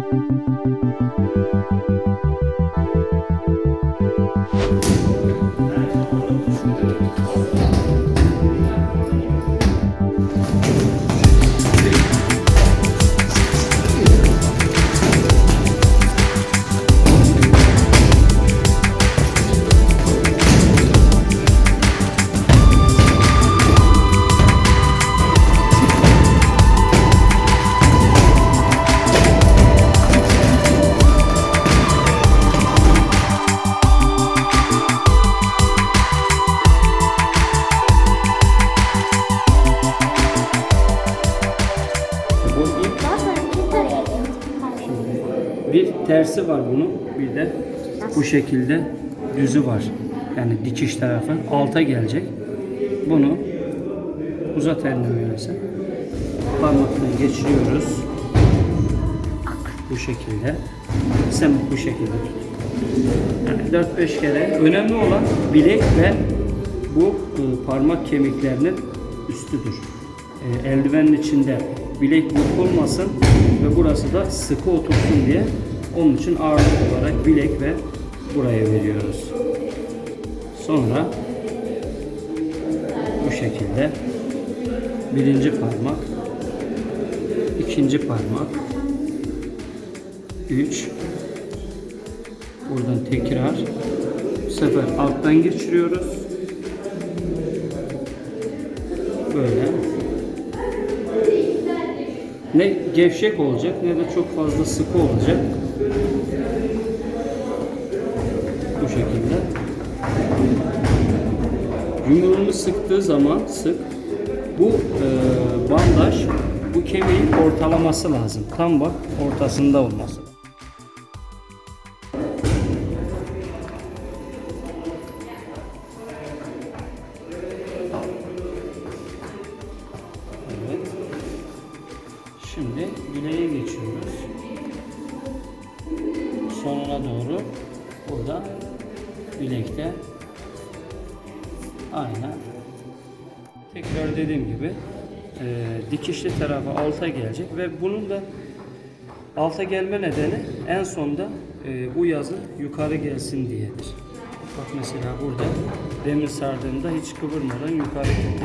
Bu bir tersi var bunun. Bir de bu şekilde düzü var. Yani dikiş tarafı alta gelecek. Bunu uzat elini böylese. Parmakla geçiriyoruz. Bu şekilde. Sen bu şekilde tut. Yani 4-5 kere. Önemli olan bilek ve bu e, parmak kemiklerinin üstüdür. E, eldivenin içinde bilek burkulmasın ve burası da sıkı otursun diye onun için ağırlık olarak bilek ve buraya veriyoruz. Sonra bu şekilde birinci parmak, ikinci parmak, üç, buradan tekrar bu sefer alttan geçiriyoruz. Böyle. Ne gevşek olacak ne de çok fazla sıkı olacak. Bu şekilde. Yumruğunu sıktığı zaman sık. Bu e, bandaj bu kemiğin ortalaması lazım. Tam bak ortasında olması. Şimdi bileğe geçiyoruz. Sonuna doğru burada bilekte aynen tekrar dediğim gibi e, dikişli tarafı alta gelecek ve bunun da alta gelme nedeni en sonda e, bu yazı yukarı gelsin diyedir. Bak mesela burada demir sardığımda hiç kıvırmadan yukarı geldi.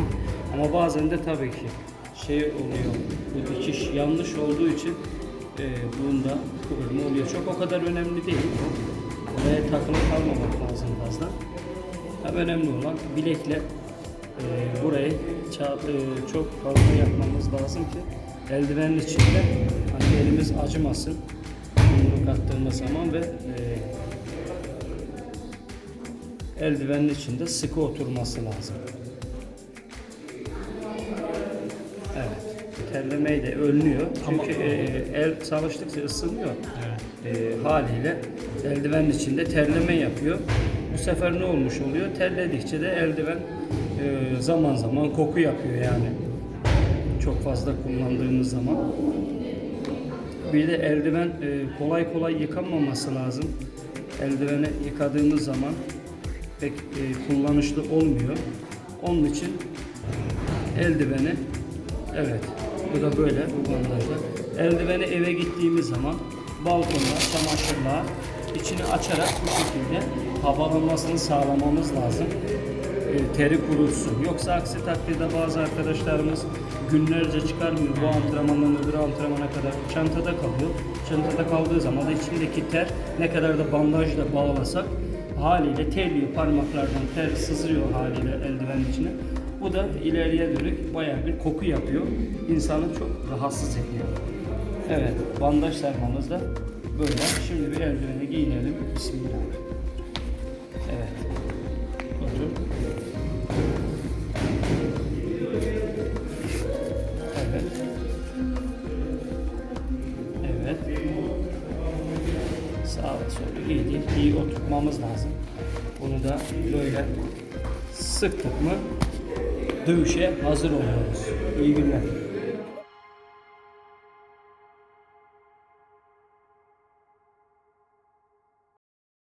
Ama bazen de tabii ki şey oluyor. Bu dikiş yanlış olduğu için e, bunda kıvırma oluyor. Çok o kadar önemli değil. Oraya takılı kalmamak lazım fazla. Hem önemli olan bilekle e, burayı ça- e, çok fazla yapmamız lazım ki eldivenin içinde hani elimiz acımasın yumruk attığımız zaman ve e, eldivenin içinde sıkı oturması lazım. Evet. Terlemeyi de önlüyor. Çünkü e, el çalıştıkça ısınıyor. E, haliyle eldivenin içinde terleme yapıyor. Bu sefer ne olmuş oluyor? Terledikçe de eldiven e, zaman zaman koku yapıyor yani. Çok fazla kullandığımız zaman. Bir de eldiven e, kolay kolay yıkanmaması lazım. Eldiveni yıkadığımız zaman pek e, kullanışlı olmuyor. Onun için eldiveni evet bu da böyle bu bandajda. Eldiveni eve gittiğimiz zaman balkonda çamaşırla içini açarak bu şekilde havalanmasını sağlamamız lazım. E, teri kurutsun. Yoksa aksi takdirde bazı arkadaşlarımız günlerce çıkarmıyor bu antrenmandan öbür antrenmana kadar çantada kalıyor. Çantada kaldığı zaman da içindeki ter ne kadar da bandajla bağlasak haliyle terliyor parmaklardan ter sızıyor haliyle eldivenin içine. Bu da ileriye dönük bayağı bir koku yapıyor. İnsanı çok rahatsız ediyor. Evet, bandaj sarmamız da böyle. Şimdi bir eldiveni giyinelim. Bismillah. Evet. Otur. Evet. Evet. Sağa sola iyi değil. İyi oturtmamız lazım. Bunu da böyle sıktık mı dövüşe hazır oluyoruz. İyi günler.